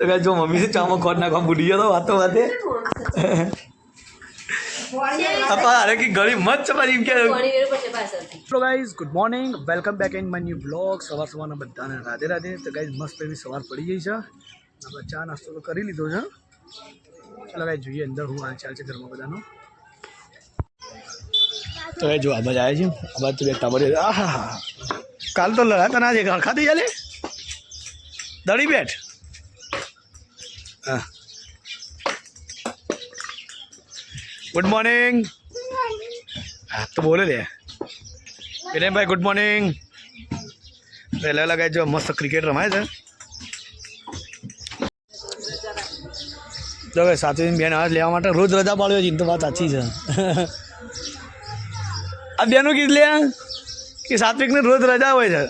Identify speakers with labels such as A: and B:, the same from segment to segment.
A: તો કાંઈ જો મમ્મી છે ચામાં ખોટ નાખવા ભૂલી ગયો તો વાતો વાતે. અરે કે ગળી મત છે એમ કે. Hello guys good morning welcome back in my new blog સવાર સવારના બધાને રાધે રાધે. તો ગાઈઝ મસ્ત એવી સવાર પડી ગઈ છે. આપણે ચા નાસ્તો તો કરી લીધો છે. ચાલો ગાઈ જોઈએ અંદર હું હાલચાલ છે ઘરમાં બધાનો. તો એ જો આ બાજુ આવે છે. આ બાજુ તો બે ટાબર આ હા હા કાલ તો લડાતા ના છે. ખાતી ચાલે દડી બેઠ. ગુડ મોર્નિંગ હા તો બોલે રે વિરેનભાઈ ગુડ મોર્નિંગ પહેલાં લગાવી જો, મસ્ત ક્રિકેટ રમાય છે. તો હવે સાતવી બેન આવે લેવા માટે રોજ રજા પાડ્યો છે તો વાત સાચી છે. આ બેનું કીધું લે, કે સાત્વિકને રોજ રજા હોય છે.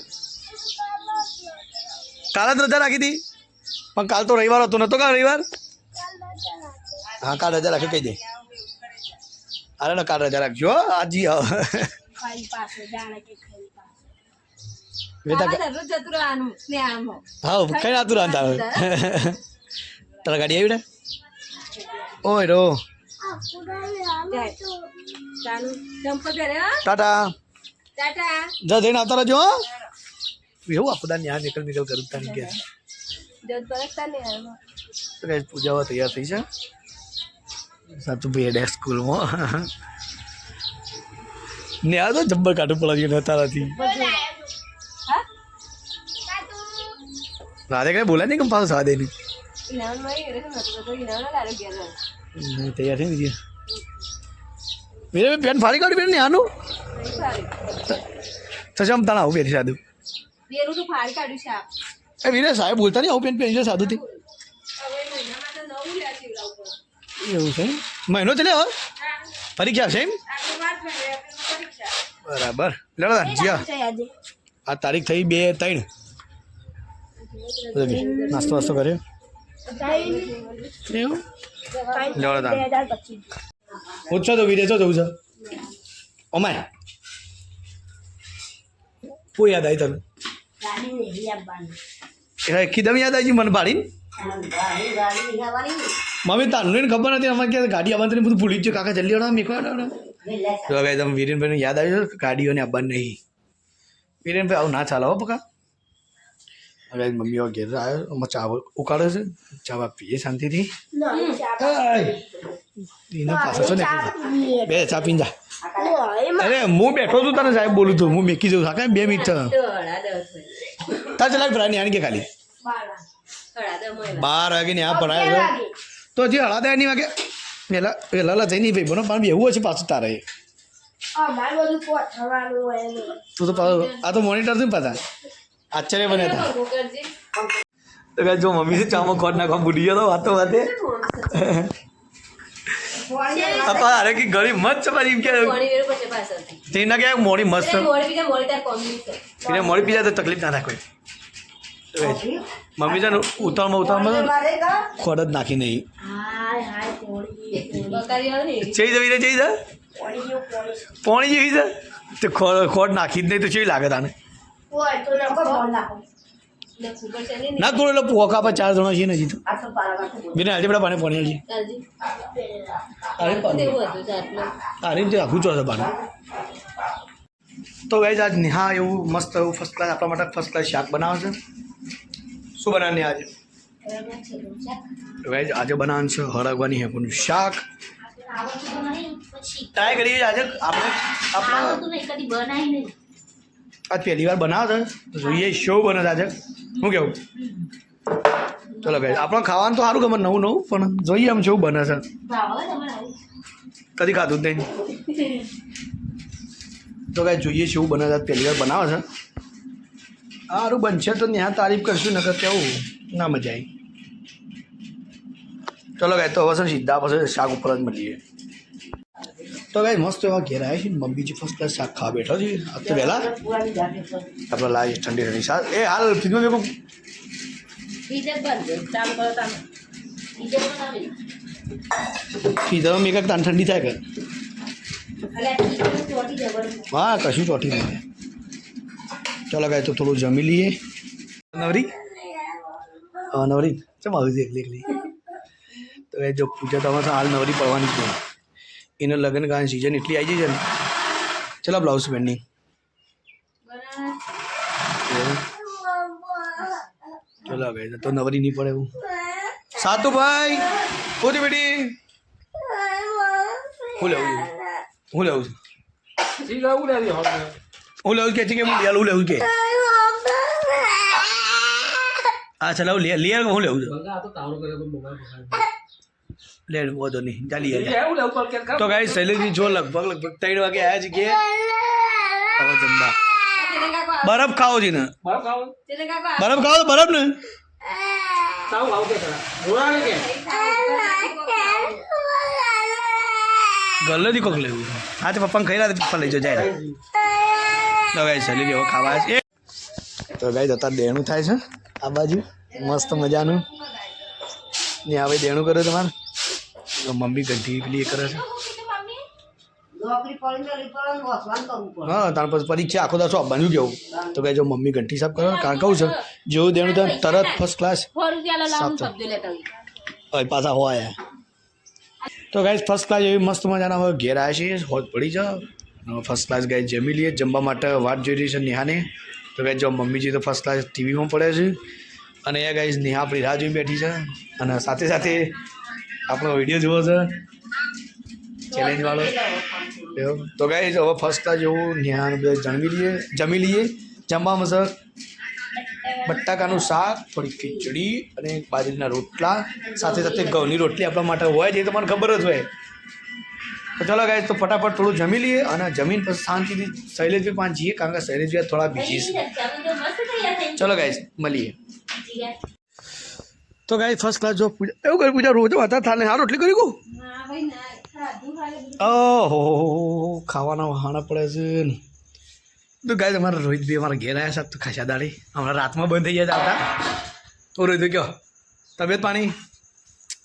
A: કાલે જ રજા રાખી હતી, પણ કાલ તો રવિવાર હતો નહોતો કાલ રવિવાર? હા, કાલ રજા રાખી, કહી દે. ના કાલ રજા રાખજો આજી આવ. હા કઈ નાતું રાંધતા આવે તારા ગાડી આવી ને? ઓય રો. ટાટા. જા જઈને આવતા રહેજો એવું આપણા ન્યા નીકળ નીકળ કરું તારી કે પૂજાવા તૈયાર થઈ છે? સાચું ભાઈ એડે સ્કૂલમાં ને આ તો જબ્બર કાઢું પડે ગયું તારાથી રાધે કઈ બોલાય નહીં કેમ પાછું સાદે નહીં નહીં, તૈયાર થઈ ગઈ મેરે પેન ફાડી કાઢી બેન ને આનું? તો જમ તને આવું પહેરી સાદું. એ વીરે સાહેબ બોલતા નહીં આવું પેન પહેરી સાદું થી એવું છે? મહિનો ચાલે હવે પરીક્ષા છે એમ? બરાબર. લેડો જ્યાં આ તારીખ થઈ બે ત્રણ. નાસ્તો વાસ્તો કર્યો? એવું? લેવડો તાણ હું છો તો વિદેશો જવું છે. અમાય કોઈ યાદ આવી તને? એ કીધમ યાદ આવી મને પાડીને? મમ્મી તાનું એને ખબર નથી અમારે ક્યાં ગાડી આવવાનું બધું ભૂલી જ ગયું. કાકા જલ્દી આવડો મેં જો હવે તમે વિરેનભાઈને યાદ આવ્યું છે ગાડીઓને આવવાનું નહીં વીરેનભાઈ આવું ના ચાલો હો પકા. હવે મમ્મીઓ ઘેર આવ્યો અમે ચા ઉકાળે છે. ચા બા પીએ શાંતિથી. એના પાછો છો ને બે ચા પીને જા. અરે હું બેઠો છું તને સાહેબ બોલું છું. હું મેકી જઉં કાંઈ બે મિનિટ તાર ચલાવી ભરાય ને કે ખાલી. બાર વાગે ને આ ભરાય તો હજી હળા દે નહીં વાગે? પહેલા પહેલા જઈ નહીં ભાઈ બનો પણ એવું હશે પાછું તારે. તું તો પાછું આ તો મોનિટર ને પાછા. આશ્ચર્ય બન્યા હતા તો કે જો મમ્મી છે ચામાં ખોટ નાખવા ભૂલી ગયો તો વાતો વાતે. અપા અરે કે ગળી મત છે પાછી એમ કે તે ના કે મોડી મસ્ત એને મોડી પીજા તો તકલીફ ના થાય કોઈ. મમ્મી છે ને ઉતાળમાં ઉતાળમાં ખોટ જ નાખી નહીં. ચઈ જવી રે ચઈ જા પોણી જેવી છે? તે ખોડ ખોડ નાખી જ નહીં તો કેવી લાગે તાને? ના. થોડું એટલે પોકા પર ચાર જણા છીએ નથી તો. બેને આજે બધા પાણી પોણી. હજી તારી તે આખું ચોથે પાણી તો ગાઈઝ આજ નિહા એવું મસ્ત એવું ફર્સ્ટ ક્લાસ આપણા માટે ફર્સ્ટ ક્લાસ શાક બનાવે છે. શું બનાવે આજે? ગાઈઝ આજે બનાવવાનું છે હળગવાની હેપનું શાક. ટ્રાય કરીએ આજે આપણે આપણે આજ પહેલી વાર બનાવો છે? તો જોઈએ શો બને છે આજે. શું કેવું? ચલો ગાઈઝ આપણે ખાવાનું તો સારું ગમે, નવું નવું, પણ જોઈએ આમ શું બને છે. કદી ખાધું જ નહીં. તો કાંઈ જોઈએ શું બને છે, પહેલી વાર બનાવે છે. સારું બનશે તો ત્યાં તારીફ કરશું, નકર કેવું? ના મજા આવી. ચલો ગાય તો હવે છે ને સીધા પછી શાક ઉપર જ મળીએ તો ગાય મસ્ત એવા ઘેર આવ્યા છે મમ્મીજી ફર્સ્ટ ક્લાસ શાક ખાવા બેઠો છે આજ તો વહેલા આપણે લાવી ઠંડી ઠંડી શાક એ હાલ ફ્રીજમાં મેં ફ્રીઝરમાં મેં કાંઈક તાન ઠંડી થાય કે હા કશું ચોટી નહીં ચલો ગાય તો થોડું જમી લઈએ નવરી હા નવરી ચમ આવું છે એકલી એકલી તો એ જો પૂજા તો અમારે હાલ નવરી પડવાની છે. એનો લગ્ન કારણ સિઝન એટલી આવી જાય છે ને. ચલો બ્લાઉઝ પેનની ચલો ભાઈ તો નવરી નહીં પડે એવું. સાતુ ભાઈ પૂરી બેટી. હું લેવું છું? હું લેવું છું? હું લેવું કે છે કે હું લેવું લેવું કે? હા ચલાવું લે લે હું લેવું છું. લે વાંધો નહીં ચાલી જાય. તો ગાઈ શૈલેષજી જો લગભગ લગભગ ત્રણ વાગે આવ્યા છે કે હવે જમવા. બરફ ખાવો છે ને. બરફ ખાવો? બરફ ને?
B: તાવ ખાવ કે ખરા. રોડા કે?
A: ગલ્લે થી કોક લેવું હા તો પપ્પાને ખાઈ રહ્યા પપ્પા લઈ જો જાય. તો ગાઈ શૈલેષજી હવે ખાવા છે. તો ગાઈ અત્યારે દેણું થાય છે આ બાજુ. મસ્ત મજાનું. ને હવે દેણું કરે તમારે તો મમ્મી ગઢી પેલી એ કરે છે. હા તાર પછી પરીક્ષા આખો દાસો આપવાનું કેવું? તો કે જો મમ્મી ઘંટી સાફ કરો. કારણ કહું છું જેવું દેણું ત્યાં તરત ફર્સ્ટ ક્લાસ સાફ પાછા હોય. તો ગાઈઝ ફર્સ્ટ ક્લાસ એવી મસ્ત મજાના હવે ઘેર આવ્યા છીએ. હોજ પડી જાઓ ફર્સ્ટ ક્લાસ ગાય જમી લઈએ. જમવા માટે વાટ જોઈ રહી છે નિહાને. તો કહે જો મમ્મીજી તો ફર્સ્ટ ક્લાસ ટીવીમાં પડે છે. અને એ ગાઈઝ નેહા આપણી રાહ જોઈ બેઠી છે. અને સાથે સાથે આપણો વીડિયો જોવો છે. ચેલેન્જ વાળો. તો ગાઈઝ હવે ફર્સ્ટ જેવું નેહાને બધા જમી લઈએ. જમી લઈએ. જમવામાં સર બટાકાનું શાક થોડી ખીચડી અને બાજરીના રોટલા. સાથે સાથે ઘઉંની રોટલી આપણા માટે હોય છે એ તો મને ખબર જ હોય. તો ચાલો ગાય તો ફટાફટ થોડું જમી લઈએ અને જમીન પછી શાંતિથી શૈલેષભાઈ પાંચ જઈએ કારણ કે શૈલેષભાઈ થોડા બિઝી છે. ચલો ગાઈસ મળીએ. તો ગાય ફર્સ્ટ ક્લાસ જો પૂજા એવું કરી પૂજા રોજ હતા થાને હા રોટલી કરી કહું ઓહો ખાવાના વહાણા પડે છે ને. તો ગાય તમારા રોહિતભાઈ અમારા ઘેર આવ્યા સાહેબ તો ખાસા દાડી. હમણાં રાતમાં બંધ થઈ ગયા હતા તો રોહિત કયો? તબિયત પાણી?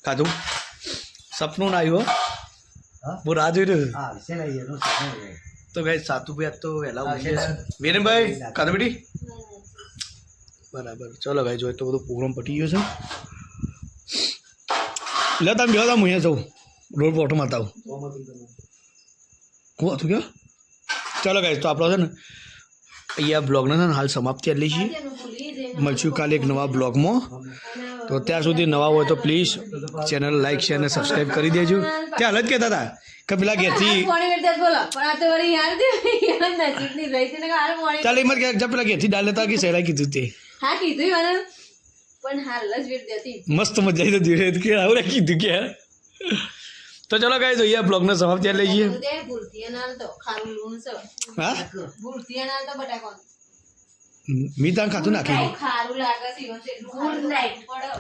A: ખાધું? સપનું ના આવ્યું હો? બહુ રાહ જોઈ રહ્યું તો ગાય સાતુભાઈ આજ તો વહેલા વિરેનભાઈ ખાધું બેટી બરાબર. ચલો ભાઈ જોઈએ તો બધું પ્રોગ્રામ પટી ગયો છે. લે તમે તમે હું અહીંયા જાઉં. રોડ પર ઓટો મારતા આવું. હું હતું કયો? ચાલો ભાઈ તો આપણો છે ને અહીંયા બ્લોગને છે ને હાલ સમાપ્તિ આટલી છીએ મળશું કાલે એક નવા બ્લોગમાં તો ત્યાં સુધી નવા હોય તો પ્લીઝ ચેનલ લાઈક શેર અને સબસ્ક્રાઈબ કરી દેજો. ત્યાં હાલ જ કહેતા હતા કે પેલા ઘેરથી ચાલ એમ જ પેલા ઘેરથી ડાલ લેતા કે સહેલાઈ કીધું તે.
C: હા કીધું મને. પણ હાલ જ વીર દેતી
A: મસ્ત મજા આવી તો ધીરે કે આવું કીધું કે. તો ચલો ગાઈસ અહીંયા બ્લોગને સમાપ્તિ
C: તે તો લૂણ છે.
A: હા?
C: તો
A: મી તાન ખાતું નાખી
C: નાઈટ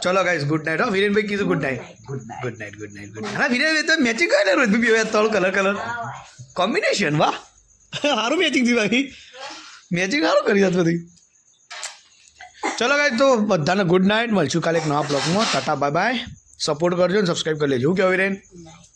A: ચલો ગાઈસ ગુડ નાઇટ હો વિરેનભાઈ કીધું good night good night good night good night Viren તો મેચિંગ કરે ને રોજ બી ત્રણ કલર કલર કોમ્બિનેશન વાહ. સારું મેચિંગ થયું બાકી મેચિંગ સારું કરી હતું બધી. ચલો ગાઈ તો બધાને ગુડ નાઇટ મળશું કાલે એક નવા બ્લોગમાં. ટાટા બાય બાય સપોર્ટ કરજો ને સબસ્ક્રાઈબ કરી લેજો. કેવી વિરેન?
C: નાઈટ